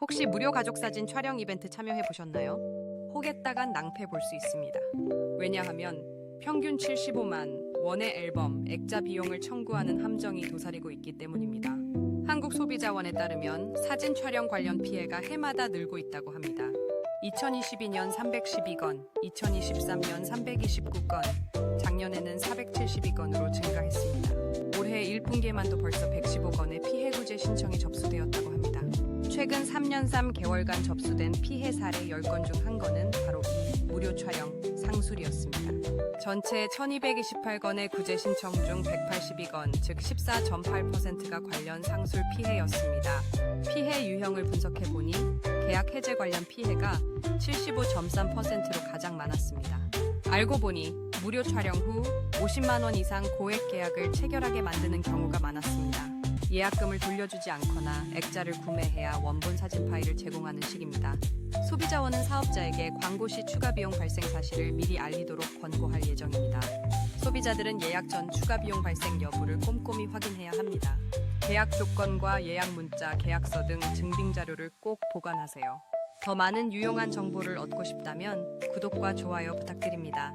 혹시 무료 가족 사진 촬영 이벤트 참여해 보셨나요? 혹했다간 낭패 볼 수 있습니다. 왜냐하면 평균 75만 원의 앨범 액자 비용을 청구하는 함정이 도사리고 있기 때문입니다. 한국 소비자원에 따르면 사진 촬영 관련 피해가 해마다 늘고 있다고 합니다. 2022년 312건, 2023년 329건, 작년에는 472건으로 증가했습니다. 올해 1분기에만도 벌써 115건의 피해 구제 신청이 접수되었다고 합니다. 최근 3년 3개월간 접수된 피해 사례 10건 중 한 건은 바로 이 무료 촬영 상술이었습니다. 전체 1228건의 구제 신청 중 182건, 즉 14.8%가 관련 상술 피해였습니다. 피해 유형을 분석해 보니 계약 해제 관련 피해가 75.3%로 가장 많았습니다. 알고 보니 무료 촬영 후 50만 원 이상 고액 계약을 체결하게 만드는 경우가. 예약금을 돌려주지 않거나 액자를 구매해야 원본 사진 파일을 제공하는 식입니다. 소비자원은 사업자에게 광고 시 추가 비용 발생 사실을 미리 알리도록 권고할 예정입니다. 소비자들은 예약 전 추가 비용 발생 여부를 꼼꼼히 확인해야 합니다. 계약 조건과 예약 문자, 계약서 등 증빙 자료를 꼭 보관하세요. 더 많은 유용한 정보를 얻고 싶다면 구독과 좋아요 부탁드립니다.